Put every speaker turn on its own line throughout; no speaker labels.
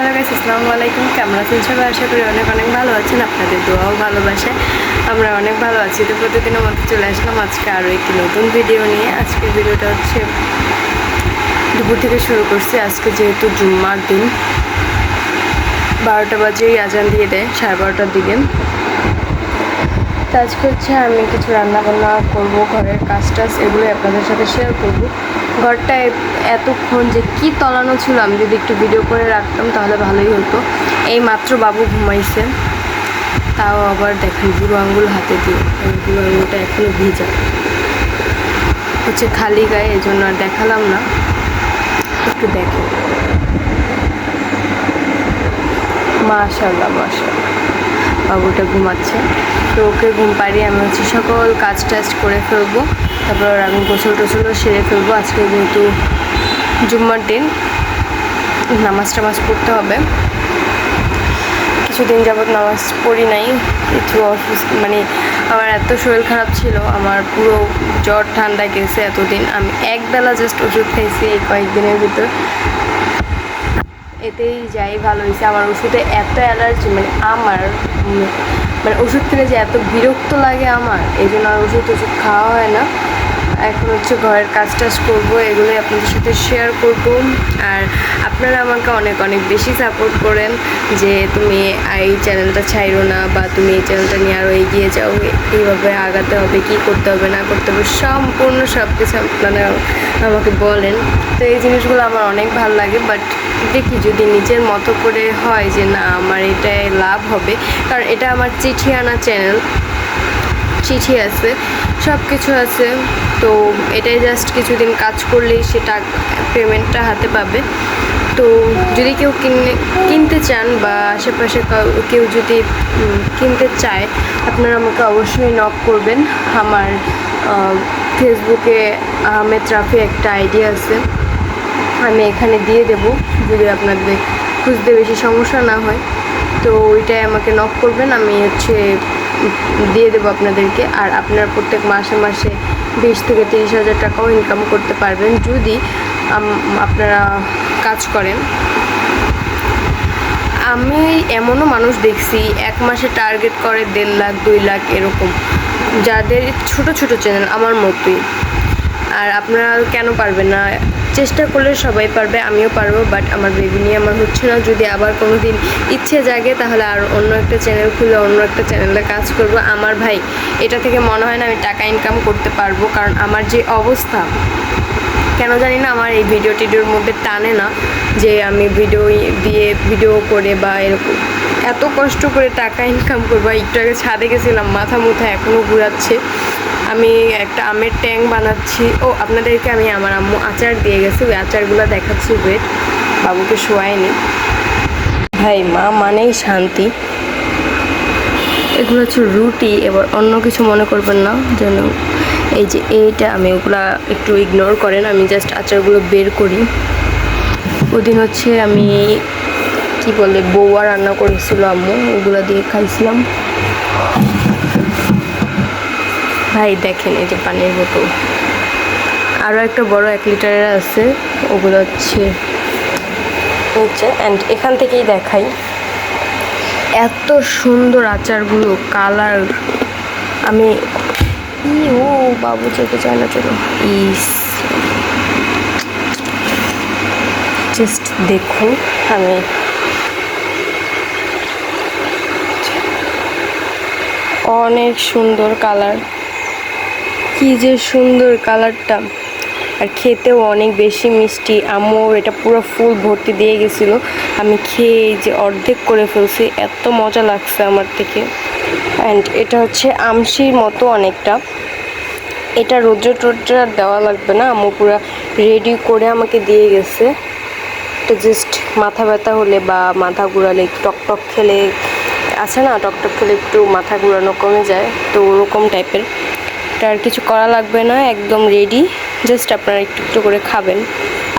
Hello guys আসসালামু আলাইকুম। কেমন আছেন সবাই? আশা করি অনেক অনেক ভালো আছেন। আপনাদের দোয়াও ভালোবাসে আমরা অনেক ভালো আছি। তো প্রতিদিনের মতো চলে আসলাম আজকে আরও একটি নতুন ভিডিও নিয়ে। আজকের ভিডিওটা হচ্ছে দুপুর থেকে শুরু করছি। আজকে যেহেতু জুম্মার দিন, বারোটা বাজেই আজান দিয়ে দেয়, সাড়ে বারোটার দিকে। তো আজকে হচ্ছে আমি কিছু রান্না বান্না করব, ঘরের কাজ টাজ এগুলো আপনাদের সাথে শেয়ার করব। ঘরটায় এতক্ষণ যে কি তলানো ছিল, আমি যদি একটু ভিডিও করে রাখতাম তাহলে ভালোই হতো। এই মাত্র বাবু ঘুমাইছে। তাও আবার দেখেন বুড়ো আঙ্গুল হাতে দিয়ে। বুড়ো আঙ্গুলটা এখনও ভিজা। হচ্ছে খালি গায়ে এই জন্য আর দেখালাম না। একটু দেখেন। মাশাল্লাহ মাশাল্লাহ বাবুটা ঘুমাচ্ছে। তো ওকে ঘুম পাড়িয়ে আমি হচ্ছে সকল কাজ টাজ করে ফেলব। তারপর আমি গোসল টোসলও সেরে ফেলব। আজকে যেহেতু জুম্মার দিন। নামাজ টামাজ পড়তে হবে। কিছুদিন যাবৎ নামাজ পড়ি নাই। একটু অসুস্থ মানে আমার এত শরীর খারাপ ছিল, আমার পুরো জ্বর ঠান্ডা গেছে এতদিন। আমি একবেলা জাস্ট ওষুধ খাইছি এই কয়েকদিনের ভিতর। এতেই যাই, ভালো হয়েছে আমার ওষুধে এত অ্যালার্জি মানে আমার মানে ওষুধ খেলে যে এত বিরক্ত লাগে আমার, এই জন্য আর ওষুধ ওষুধ খাওয়া হয় না। এখন হচ্ছে ঘরের কাজ টাজ করব, এগুলোই আপনাদের সাথে শেয়ার করব। আর আপনারা আমাকে অনেক অনেক বেশি সাপোর্ট করেন যে তুমি এই চ্যানেলটা ছাইরো না বা তুমি এই চ্যানেলটা নিয়ে আরও এগিয়ে যাও। এইভাবে আগাতে হবে, কি করতে হবে, না করতে হবে, সম্পূর্ণ সব কিছু আপনারা আমাকে বলেন। তো এই জিনিসগুলো আমার অনেক ভালো লাগে বাট দেখি যদি নিজের মতো করে হয় যে না, আমার এটাই লাভ হবে। কারণ এটা আমার চিঠি আনা চ্যানেল চিঠি আছে সব কিছু আছে। তো এটাই জাস্ট কিছুদিন কাজ করলেই সেটা পেমেন্টটা হাতে পাবে। তো যদি কেউ কিনে, কিনতে চান বা আশেপাশে কাউ- কেউ যদি কিনতে চায়, আপনারা আমাকে অবশ্যই নক করবেন। আমার ফেসবুকে আহমেদ রাফি একটা আইডিয়া আছে। আমি এখানে দিয়ে দেব, যদি আপনাদের খুঁজতে বেশি সমস্যা না হয়। তো ওইটাই আমাকে নক করবেন। আমি হচ্ছে দিয়ে দেবো আপনাদেরকে। আর আপনারা প্রত্যেক মাসে মাসে বিশ থেকে তিরিশ হাজার টাকাও ইনকাম করতে পারবেন যদি আপনারা কাজ করেন। আমি এমনও মানুষ দেখছি, এক মাসে টার্গেট করে দেড় লাখ, দুই লাখ এরকম। যাদের ছোট ছোট চ্যানেল আমার মতোই। আর আপনারা কেন পারবেন না? চেষ্টা করলে সবাই পারবে, আমিও পারব বাট আমার বেবি নিয়ে আমার হচ্ছে না। যদি আবার কোনো দিন ইচ্ছে জাগে, তাহলে আর অন্য একটা চ্যানেল খুলে, অন্য একটা চ্যানেলে কাজ করব। আমার ভাই, এটা থেকে মনে হয় না আমি টাকা ইনকাম করতে পারব, কারণ আমার যে অবস্থা, কেন জানি না আমার এই ভিডিও টিডিওর মধ্যে টানে না, যে আমি ভিডিও দিয়ে ভিডিও করে বা এরকম। এত কষ্ট করে টাকা ইনকাম করব, একটু আগে ছাদে গেছিলাম, মাথা মুথা এখনও ঘুরাচ্ছে। আমি একটা আমের ট্যাং বানাচ্ছি। ও, আপনাদেরকে আমি আমার আম্মু আচার দিয়ে গেছি। ওই আচারগুলো দেখাচ্ছি ওয়েট বাবুকে শোয়াইনি ভাই, মা মানেই শান্তি। এগুলো হচ্ছে রুটি। এবার অন্য কিছু মনে করবেন না। যেন এই যে এইটা, আমি ওগুলা একটু ইগনোর করেন। আমি জাস্ট আচারগুলো বের করি। ওদিন হচ্ছে আমি, কি বলে, বৌয়া রান্না করেছিল আম্মু। ওগুলো দিয়ে খাইছিলাম। ভাই, দেখেন এই যে পানির বোতল। আরও একটা বড় এক লিটারের আছে, ওগুলো হচ্ছে হচ্ছে অ্যান্ড এখান থেকেই দেখাই। এত সুন্দর আচারগুলো, কালার, আমি ই ও বাবু চোখে চায় না চলো। ইস। জাস্ট দেখুন, আমি অনেক সুন্দর কালার। কি যে সুন্দর কালারটা। আর খেতেও অনেক বেশি মিষ্টি। আম্মু এটা পুরো ফুল ভর্তি দিয়ে গেছিল। আমি খেয়ে যে অর্ধেক করে ফেলছি। এত মজা লাগছে আমার থেকে। অ্যান্ড এটা হচ্ছে আমশির মতো অনেকটা। এটা রোদ্র টোদ্র দেওয়া লাগবে না। আম্মু পুরো রেডি করে আমাকে দিয়ে গেছে। তো জাস্ট মাথা ব্যথা হলে বা মাথা ঘুরালে টক টক খেলে আছে না? টক টক খেলে একটু মাথা ঘুরানো কমে যায়। তো ওরকম টাইপের এটা আর কিছু করা লাগবে না, একদম রেডি জাস্ট আপনারা একটু একটু করে খাবেন।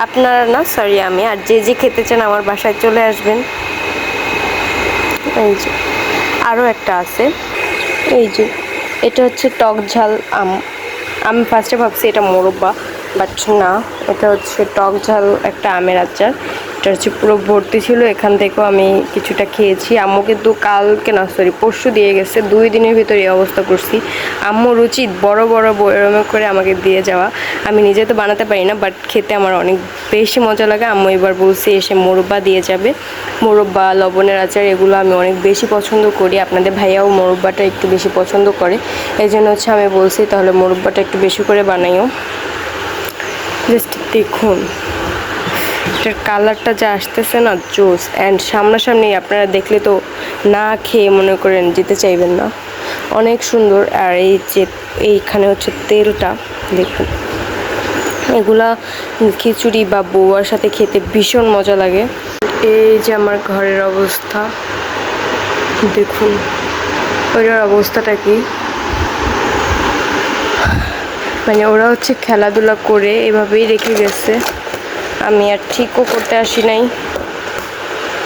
আপনারা না সরি আমি, আর যে যে খেতে চান আমার বাসায় চলে আসবেন। এই যে আরও একটা আছে। এই যে, এটা হচ্ছে টক ঝাল আম। আমি ফার্স্টে ভাবছি এটা মোরব্বা বাট না, এটা হচ্ছে টক ঝাল একটা আমের আচার। এটা হচ্ছে পুরো ভর্তি ছিল, এখান থেকেও আমি কিছুটা খেয়েছি। আম্মু কিন্তু কালকে, না সরি পরশু দিয়ে গেছে। দুই দিনের ভিতরে এই অবস্থা করছি। আম্মুর উচিত বড় বড় বয়রমে করে আমাকে দিয়ে যাওয়া। আমি নিজে তো বানাতে পারি না বাট খেতে আমার অনেক বেশি মজা লাগে। আম্মু এবার বলছি এসে মোরব্বা দিয়ে যাবে। মোরব্বা, লবণের আচার, এগুলো আমি অনেক বেশি পছন্দ করি। আপনাদের ভাইয়াও মোরব্বাটা একটু বেশি পছন্দ করে। এই জন্য হচ্ছে আমি বলছি তাহলে মোরব্বাটা একটু বেশি করে বানাইও। জাস্ট দেখুন। এটার কালারটা যা আসতেছে না, জোস। অ্যান্ড সামনাসামনি আপনারা দেখলে তো না খেয়ে মনে করেন যেতে চাইবেন না। অনেক সুন্দর। আর এই যে, এইখানে হচ্ছে তেলটা, দেখুন। এগুলা খিচুড়ি বা বউয়ার সাথে খেতে ভীষণ মজা লাগে। এই যে আমার ঘরের অবস্থা, দেখুন, ওইটার অবস্থাটা কি? মানে ওরা হচ্ছে খেলাধুলা করে এভাবেই রেখে গেছে। আমি আর ঠিকও করতে আসি নাই।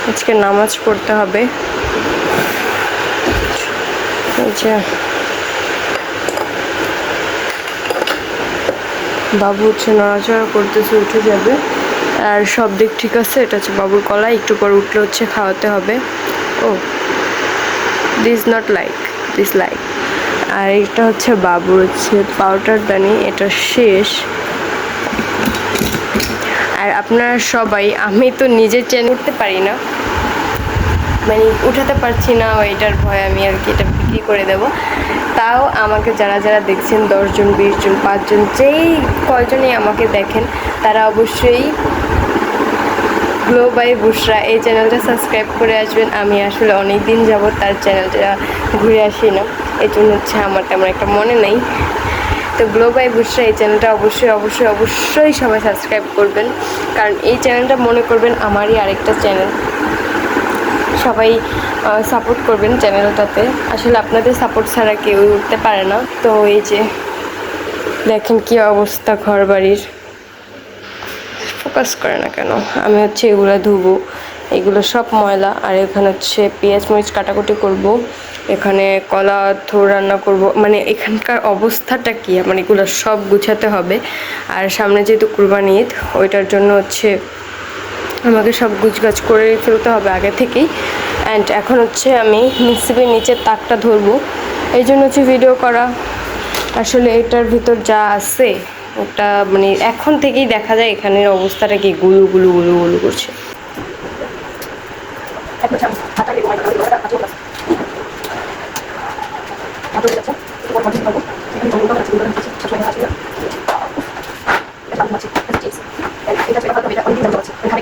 আজকে নামাজ পড়তে হবে। যে। বাবু হচ্ছে নড়াচড়া করতেছে, উঠে যাবে। আর সব দিক ঠিক আছে, এটা হচ্ছে বাবুর কলা, একটু পর উঠলে হচ্ছে খাওয়াতে হবে। ও this not like this like আর এটা হচ্ছে বাবুর হচ্ছে পাউডার দানি এটা শেষ। আর আপনারা সবাই, আমি তো নিজে চেন উঠতে পারি না। মানে উঠাতে পারছি না এটার ভয় আমি আর কি এটা বিক্রি করে দেব। তাও আমাকে যারা যারা দেখছেন, দশজন, বিশজন, পাঁচজন, যেই কয়জনই আমাকে দেখেন, তারা অবশ্যই গ্লো বাই বুসরা এই চ্যানেলটা সাবস্ক্রাইব করে আসবেন। আমি আসলে অনেক দিন যাবত তার চ্যানেলটা ঘুরে আসি না। এই জন্য হচ্ছে আমার তেমন একটা মনে নেই। তো গ্লো বাই বুসরা এই চ্যানেলটা অবশ্যই অবশ্যই অবশ্যই সবাই সাবস্ক্রাইব করবেন। কারণ এই চ্যানেলটা মনে করবেন আমারই আরেকটা চ্যানেল সবাই সাপোর্ট করবেন চ্যানেলটাতে আসলে আপনাদের সাপোর্ট ছাড়া কেউ উঠতে পারে না। তো এই যে, দেখেন কি অবস্থা ঘর বাড়ির ফোকাস করে না কেন? আমি হচ্ছে এগুলো ধুবো। এগুলো সব ময়লা। আর এখানে হচ্ছে পেঁয়াজ, মরিচ কাটাকুটি করব। এখানে কলা থোর রান্না করব মানে এখানকার অবস্থাটা কি মানে এগুলো সব গুছাতে হবে আর সামনে যেহেতু কুরবানি ঈদ ওইটার জন্য হচ্ছে আমাকে সব গুছগাছ করে ফেলতে হবে আগে থেকেই অ্যান্ড এখন হচ্ছে আমি মিক্সিপের নিচের তাকটা ধরবো এই জন্য হচ্ছে ভিডিও করা আসলে এটার ভিতর যা আছে ওটা মানে এখন থেকেই দেখা যায় এখানের অবস্থাটা কি গুলু গুলু গুলু গুলু করছে
চলে যাচ্ছে এটা আমি মাছি এটা চেয়েছি এটা ছোট হালকা এটা অনেক জল আছে এখানে